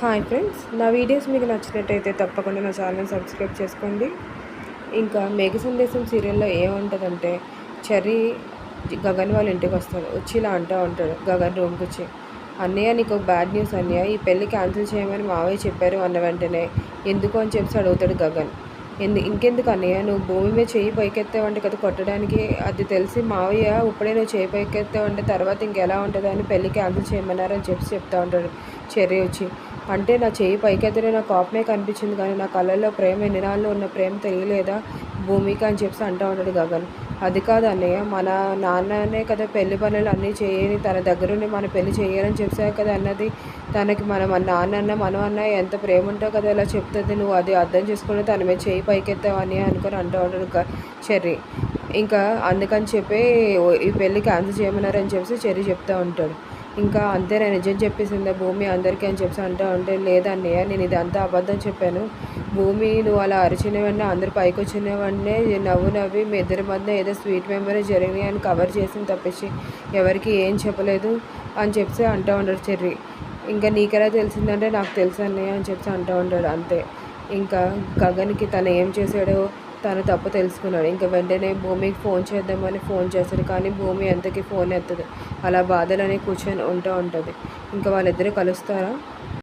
Hi friends నా videos మీకు నచ్చినట్టయితే తప్పకుండా నా ఛానల్ సబ్స్క్రైబ్ చేసుకోండి. ఇంకా మేఘ సందేశం సీరియల్లో ఏముంటుందంటే చెర్రీ గగన్ వాళ్ళ ఇంటికి వస్తాడు. వచ్చి ఇలా అంటూ ఉంటాడు గగన్ రూమ్కి వచ్చి అన్నయ్య నీకు ఒక బ్యాడ్ న్యూస్ అన్నయ్య ఈ పెళ్ళి క్యాన్సిల్ చేయమని మావయ్య చెప్పారు అన్న వెంటనే ఎందుకు? అని చెప్పి అడుగుతాడు గగన్. ఎందు ఇంకెందుకు అన్నయ్య నువ్వు భూమి మీద చేయి పైకెత్తావంటే కదా కొట్టడానికి అది తెలిసి మావయ్య ఇప్పుడే నువ్వు చేయి పైకెత్తావంటే తర్వాత ఇంకెలా ఉంటుందని పెళ్ళి క్యాన్సిల్ చేయమన్నారని చెప్పి చెప్తా ఉంటాడు. చెర్రీ వచ్చి అంటే నా చేయి పైకెత్తనే నా కోపమే కనిపించింది కానీ నా కళ్ళల్లో ప్రేమ ఎన్ని నాళ్ళు ఉన్న ప్రేమ తెలియలేదా? భూమిక అని చెప్పి అంటూ ఉంటాడు గగన్. అది కాదు అన్నయ్య మన నాన్ననే కదా పెళ్ళి పనులు అన్నీ చేయని తన దగ్గరుండి మన పెళ్ళి చేయాలని చెప్పా కదా అన్నది. తనకి మన మన నాన్న అన్న మనం అన్న ఎంత ప్రేమ ఉంటావు కదా ఇలా చెప్తుంది. నువ్వు అది అర్థం చేసుకుని తన మీద చేయి పైకెత్తావని అనుకొని అంటూ ఉంటాడు చెర్రీ. ఇంకా అందుకని చెప్పి ఈ పెళ్ళి క్యాన్సిల్ చేయమన్నారని చెప్పి చెర్రీ చెప్తూ ఉంటాడు. ఇంకా అంతేనా నిజం చెప్పేసిందా భూమి అందరికీ అని చెప్పి అంటూ ఉంటే లేదన్నయ్య నేను ఇదంతా అబద్ధం చెప్పాను. భూమి నువ్వు అలా అరిచిన వెంటనే అందరు పైకి వచ్చిన వెంటనే నవ్వు నవ్వి మీ ఇద్దరి మధ్య ఏదో స్వీట్ మెమరీ జరిగినాయి అని కవర్ చేసింది తప్పించి ఎవరికి ఏం చెప్పలేదు అని చెప్పి అంటూ ఉంటాడు చెర్రి. ఇంకా నీకెలా తెలిసిందంటే నాకు తెలుసు అన్నయ్య అని చెప్పి అంటూ ఉంటాడు అంతే. ఇంకా గగన్కి తను ఏం చేశాడో తను తప్పు తెలుసుకున్నాడు. ఇంకా వెంటనే భూమికి ఫోన్ చేద్దామని ఫోన్ చేస్తాడు. కానీ భూమి ఎంతకి ఫోన్ ఎత్తదు. అలా బాధలని కూర్చొని ఉంటూ ఉంటుంది. ఇంకా వాళ్ళిద్దరూ కలుస్తారా?